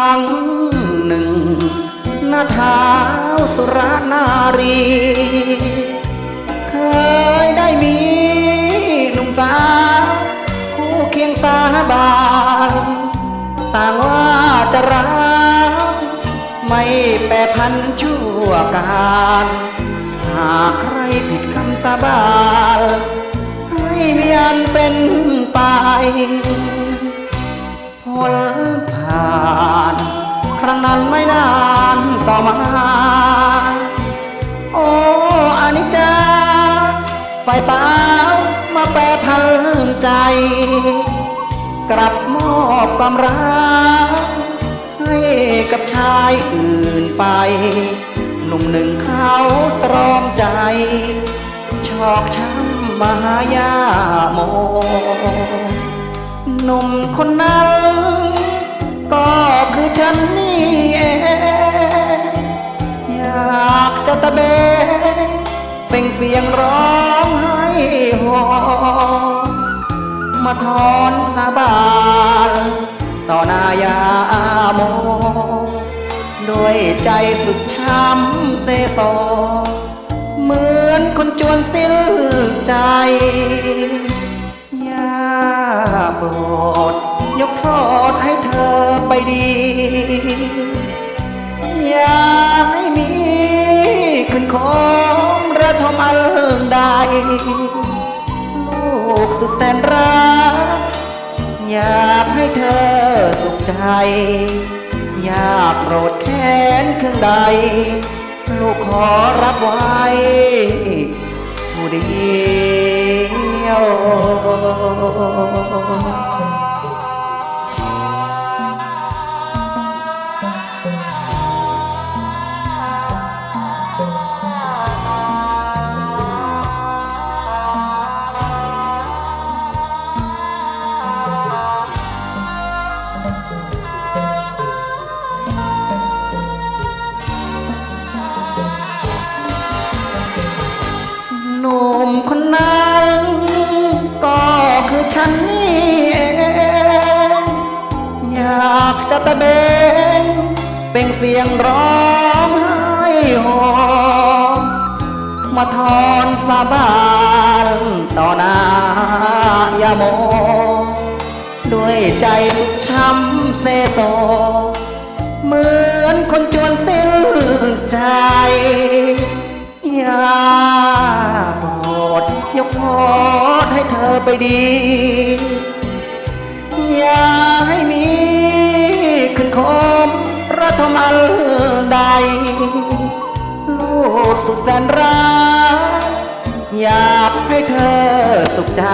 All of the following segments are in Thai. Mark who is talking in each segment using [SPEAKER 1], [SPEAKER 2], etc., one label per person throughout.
[SPEAKER 1] รั้งหนึ่งหน้าเท้าสุรนารี เคยได้มีหนุ่มสาวคู่เคียงสาบานต่างว่าจะรักไม่แปรพันชั่วการหากใครผิดคำสาบานให้เมียนเป็นไปผลผ่าน ครั้งนั้นไม่นานต่อมา โอ้อานิจจาฝ่ายสาวมาแปรพันใจ กลับมอบความรักให้กับชายอื่นไป หนุ่มหนึ่งเขาตรอมใจ ชอกช้ำมหายาโมหนุ่มคนนั้น ก็คือฉันนี่เองอยากจะตะเบงเป็นเสียงร้องไห้โหมาทอนสาบานต่อหนายาโม ด้วยใจสุดช้ำเสโตเหมือนคนจวนสิ้นใจอย่าโปรด ดี อย่าให้มีขึ้นคมระทมอันใดลูกสุดแสนรัก อยากให้เธอสุขใจ อย่าโปรดแค้นเครื่องใด ลูกขอรับไว้ผู้เดียวะเบงเป็นเสียงร้องไห้โหมาทอนสาบานต่อหน้ายาโม ด้วยใจช้ำเซโซเหมือนคนจวนสิ้นใจอย่าโปรดยกโทษให้เธอไปดี อย่าให้มี คมระทมอันใด ลูกสุดแสนรักอยากให้เธอสุขใจ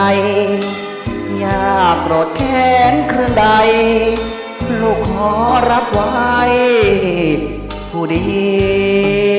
[SPEAKER 1] อยากโกรธแค้นเครื่องใด ลูกขอรับไว้ผู้ดี